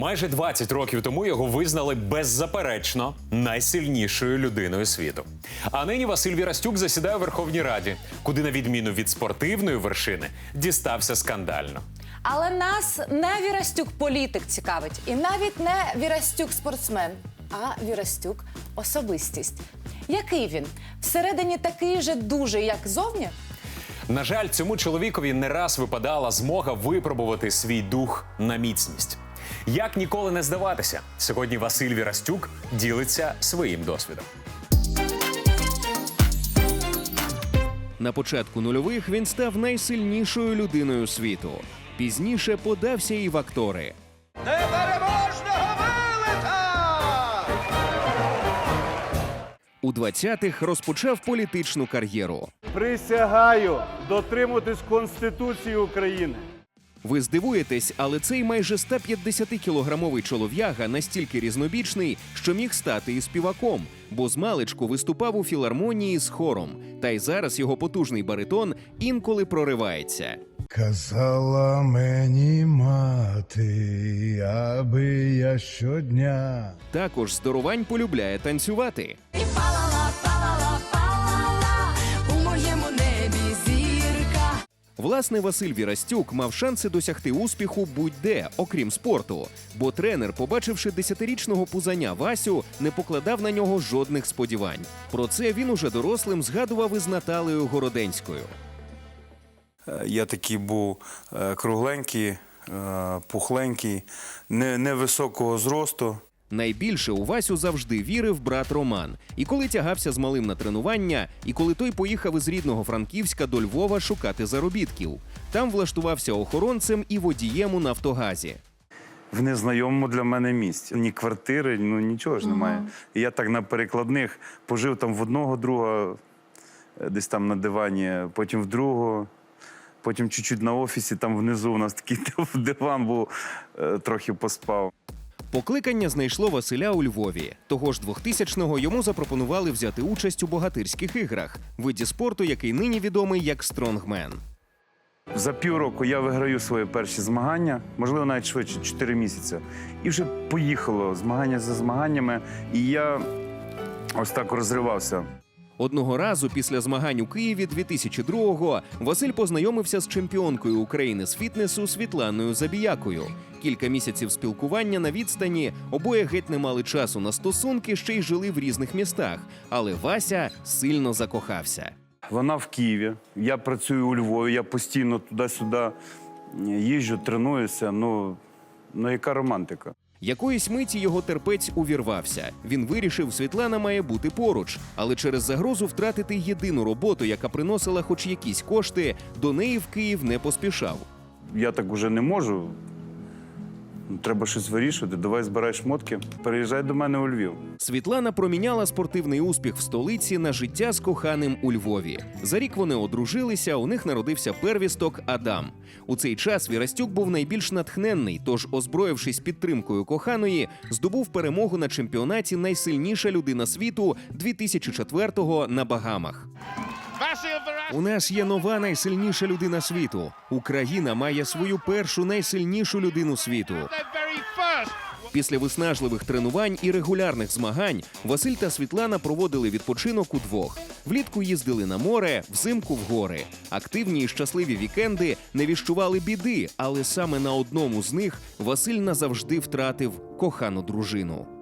Майже 20 років тому його визнали беззаперечно найсильнішою людиною світу. А нині Василь Вірастюк засідає у Верховній Раді, куди, на відміну від спортивної вершини, дістався скандально. Але нас не Вірастюк політик цікавить, і навіть не Вірастюк спортсмен, а Вірастюк особистість. Який він? Всередині такий же дуже, як зовні? На жаль, цьому чоловікові не раз випадала змога випробувати свій дух на міцність. Як ніколи не здаватися, сьогодні Василь Вірастюк ділиться своїм досвідом. На початку нульових він став найсильнішою людиною світу. Пізніше подався і в актори. Непереможного вилета! У 20-х розпочав політичну кар'єру. Присягаю дотримуватись Конституції України. Ви здивуєтесь, але цей майже 150-кілограмовий чолов'яга настільки різнобічний, що міг стати і співаком, бо змалечку виступав у філармонії з хором. Та й зараз його потужний баритон інколи проривається. Казала мені мати, аби я щодня. Також здоровань полюбляє танцювати. І палала, Власне, Василь Вірастюк мав шанси досягти успіху будь-де, окрім спорту. Бо тренер, побачивши десятирічного пузаня Васю, не покладав на нього жодних сподівань. Про це він уже дорослим згадував із Наталею Городенською. Е, Я такий був е, кругленький, е, пухленький, невисокого зросту. Найбільше у Васю завжди вірив брат Роман. І коли тягався з малим на тренування, і коли той поїхав із рідного Франківська до Львова шукати заробітків. Там влаштувався охоронцем і водієм у Нафтогазі. В незнайомому для мене місці. Ні квартири, ну нічого ж немає. І я так на перекладних пожив там в одного друга, е, десь там на дивані, потім в другого, потім чуть-чуть на офісі, там внизу у нас такий диван був, е, трохи поспав. Покликання знайшло Василя у Львові. Того ж 2000-го йому запропонували взяти участь у богатирських іграх, виді спорту, який нині відомий як стронгмен. За півроку я виграю свої перші змагання, можливо, навіть швидше, 4 місяці. І вже поїхало змагання за змаганнями. І я ось так розривався. Одного разу після змагань у Києві 2002-го Василь познайомився з чемпіонкою України з фітнесу Світланою Забіякою. Кілька місяців спілкування на відстані обоє геть не мали часу на стосунки, ще й жили в різних містах. Але Вася сильно закохався. Вона в Києві, я працюю у Львові, я постійно туди-сюди їжджу, тренуюся. Ну, ну яка романтика? Якоїсь миті його терпець увірвався. Він вирішив, Світлана має бути поруч, але через загрозу втратити єдину роботу, яка приносила хоч якісь кошти, до неї в Київ не поспішав. Я так уже не можу. Треба щось вирішувати. Давай збирай шмотки, переїжджай до мене у Львів. Світлана проміняла спортивний успіх в столиці на життя з коханим у Львові. За рік вони одружилися. У них народився первісток Адам. У цей час Вірастюк був найбільш натхненний, тож, озброївшись підтримкою коханої, здобув перемогу на чемпіонаті Найсильніша людина світу 2004-го на Багамах. У нас є нова найсильніша людина світу. Україна має свою першу найсильнішу людину світу. Після виснажливих тренувань і регулярних змагань Василь та Світлана проводили відпочинок удвох. Влітку їздили на море, взимку в гори. Активні і щасливі вікенди не віщували біди, але саме на одному з них Василь назавжди втратив кохану дружину.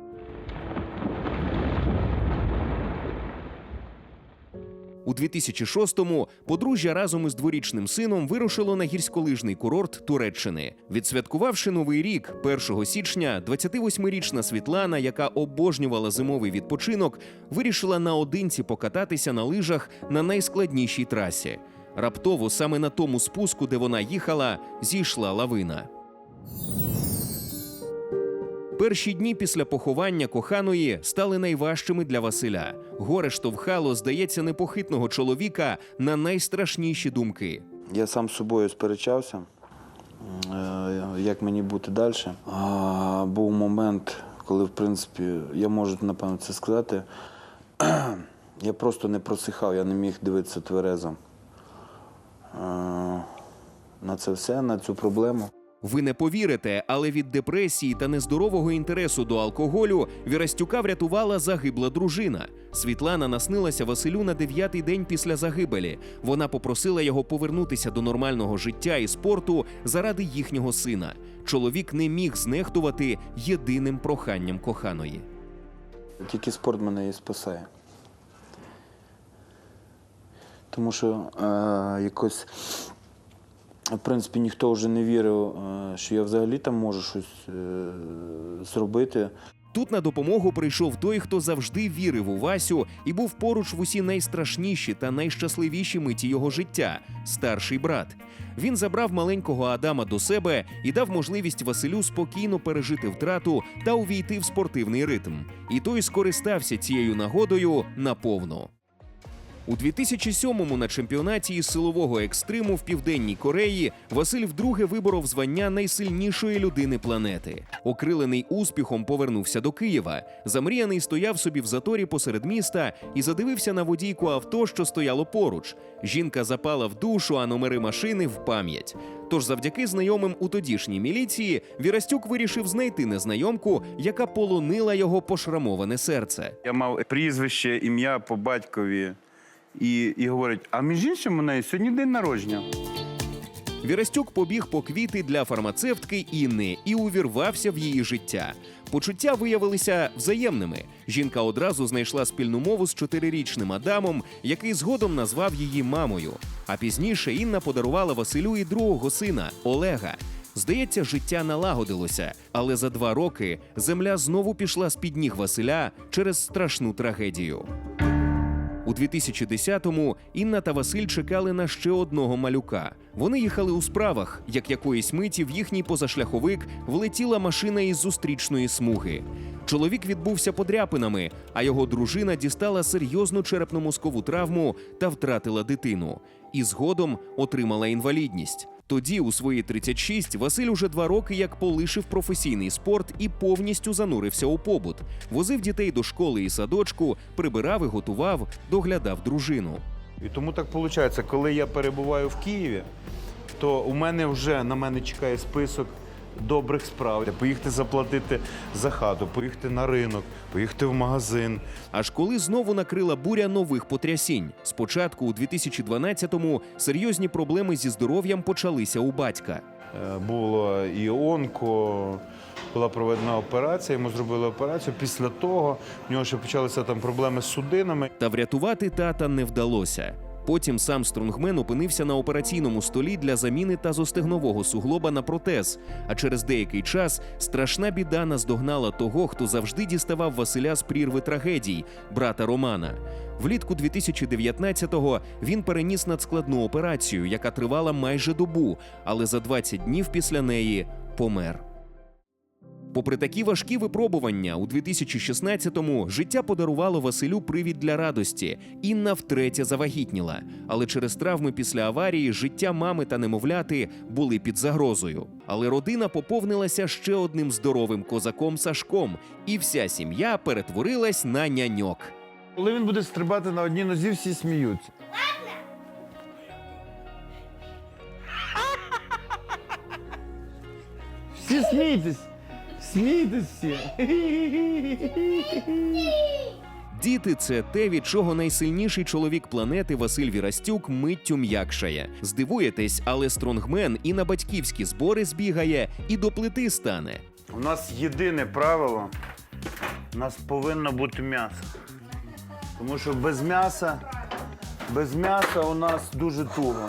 У 2006-му подружжя разом із дворічним сином вирушило на гірськолижний курорт Туреччини. Відсвяткувавши новий рік, 1 січня, 28-річна Світлана, яка обожнювала зимовий відпочинок, вирішила наодинці покататися на лижах на найскладнішій трасі. Раптово саме на тому спуску, де вона їхала, зійшла лавина. Перші дні після поховання коханої стали найважчими для Василя. Горе штовхало, здається, непохитного чоловіка на найстрашніші думки. Я сам з собою сперечався, е, як мені бути далі. Був момент, коли, в принципі, я можу, напевно, це сказати. Я просто не просихав, я не міг дивитися тверезо е, на це все, на цю проблему. Ви не повірите, але від депресії та нездорового інтересу до алкоголю Вірастюка врятувала загибла дружина. Світлана наснилася Василю на дев'ятий день після загибелі. Вона попросила його повернутися до нормального життя і спорту заради їхнього сина. Чоловік не міг знехтувати єдиним проханням коханої. Тільки спорт мене і спасає. Тому що е, якось, в принципі, ніхто вже не вірив, е, що я взагалі там можу щось е, зробити. Тут на допомогу прийшов той, хто завжди вірив у Васю і був поруч в усі найстрашніші та найщасливіші миті його життя старший брат. Він забрав маленького Адама до себе і дав можливість Василю спокійно пережити втрату та увійти в спортивний ритм. І той скористався цією нагодою наповну. У 2007-му на чемпіонаті із силового екстриму в південній Кореї Василь вдруге виборов звання найсильнішої людини планети. Окрилений успіхом повернувся до Києва. Замріяний стояв собі в заторі посеред міста і задивився на водійку авто, що стояло поруч. Жінка запала в душу, а номери машини в пам'ять. Тож, завдяки знайомим у тодішній міліції, Вірастюк вирішив знайти незнайомку, яка полонила його пошрамоване серце. Я мав прізвище, ім'я по батькові. І, і говорить: а між іншим у неї сьогодні день народження. Вірастюк побіг по квіти для фармацевтки Інни і увірвався в її життя. Почуття виявилися взаємними. Жінка одразу знайшла спільну мову з чотирирічним Адамом, який згодом назвав її мамою. А пізніше Інна подарувала Василю і другого сина Олега. Здається, життя налагодилося, але за два роки земля знову пішла з під ніг Василя через страшну трагедію. У 2010-му Інна та Василь чекали на ще одного малюка. Вони їхали у справах, як якоїсь миті в їхній позашляховик влетіла машина із зустрічної смуги. Чоловік відбувся подряпинами, а його дружина дістала серйозну черепно-мозкову травму та втратила дитину. І згодом отримала інвалідність. Тоді, у свої 36, Василь уже два роки як полишив професійний спорт і повністю занурився у побут. Возив дітей до школи і садочку, прибирав і готував, доглядав дружину. І тому так виходить, коли я перебуваю в Києві, то у мене вже на мене чекає список добрих справ. Поїхати заплатити за хату, поїхати на ринок, поїхати в магазин. Аж коли знову накрила буря нових потрясінь. Спочатку, у 2012-му, серйозні проблеми зі здоров'ям почалися у батька. Е, Було і онко, була проведена операція, йому зробили операцію. Після того в нього ще почалися там проблеми з судинами. Та врятувати тата не вдалося. Потім сам Стронгмен опинився на операційному столі для заміни тазостегнового суглоба на протез. А через деякий час страшна біда наздогнала того, хто завжди діставав Василя з прірви трагедій брата Романа. Влітку 2019-го він переніс надскладну операцію, яка тривала майже добу, але за 20 днів після неї помер. Попри такі важкі випробування, у 2016-му життя подарувало Василю привід для радості. Інна втретє завагітніла. Але через травми після аварії життя мами та немовляти були під загрозою. Але родина поповнилася ще одним здоровим козаком Сашком, і вся сім'я перетворилась на няньок. Коли він буде стрибати на одній нозі, всі сміються. Всі смійтесь! Смійтесь всі! Діти це те, від чого найсильніший чоловік планети Василь Вірастюк миттю м'якшає. Здивуєтесь, але стронгмен і на батьківські збори збігає, і до плити стане. У нас єдине правило: у нас повинно бути м'ясо. Тому що без м'яса, без м'яса у нас дуже туго.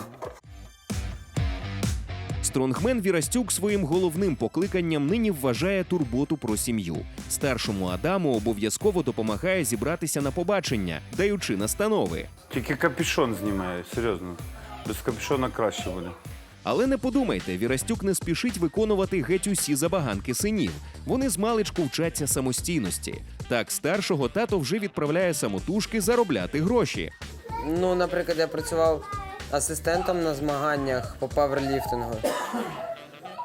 Стронгмен Вірастюк своїм головним покликанням нині вважає турботу про сім'ю. Старшому Адаму обов'язково допомагає зібратися на побачення, даючи настанови. Тільки капюшон знімає, серйозно. Без капюшона краще буде. Але не подумайте, Вірастюк не спішить виконувати геть усі забаганки синів. Вони з маличку вчаться самостійності. Так, старшого тато вже відправляє самотужки заробляти гроші. Ну, наприклад, я працював асистентом на змаганнях по паверліфтингу.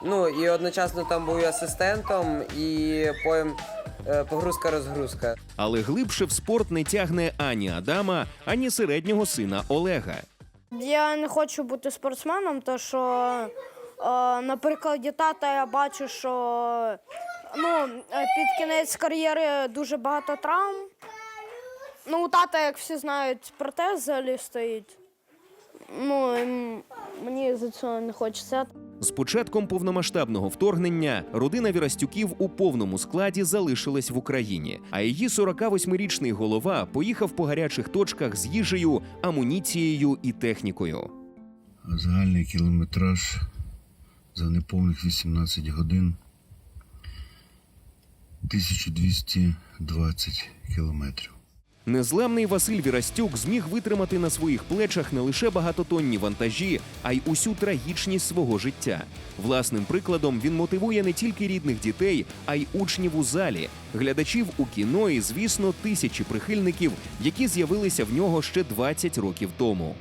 Ну, і одночасно там був і асистентом, і потім е, погрузка-розгрузка. Але глибше в спорт не тягне ані Адама, ані середнього сина Олега. Я не хочу бути спортсменом, то що на прикладі тата я бачу, що ну, е, під кінець кар'єри дуже багато травм. Ну, у тата, як всі знають, протез взагалі стоїть. Ну, мені за цього не хочеться. З початком повномасштабного вторгнення родина Вірастюків у повному складі залишилась в Україні, а її 48-річний голова поїхав по гарячих точках з їжею, амуніцією і технікою. Загальний кілометраж за неповних 18 годин 1220 кілометрів. Незламний Василь Вірастюк зміг витримати на своїх плечах не лише багатотонні вантажі, а й усю трагічність свого життя. Власним прикладом він мотивує не тільки рідних дітей, а й учнів у залі, глядачів у кіно і, звісно, тисячі прихильників, які з'явилися в нього ще 20 років тому.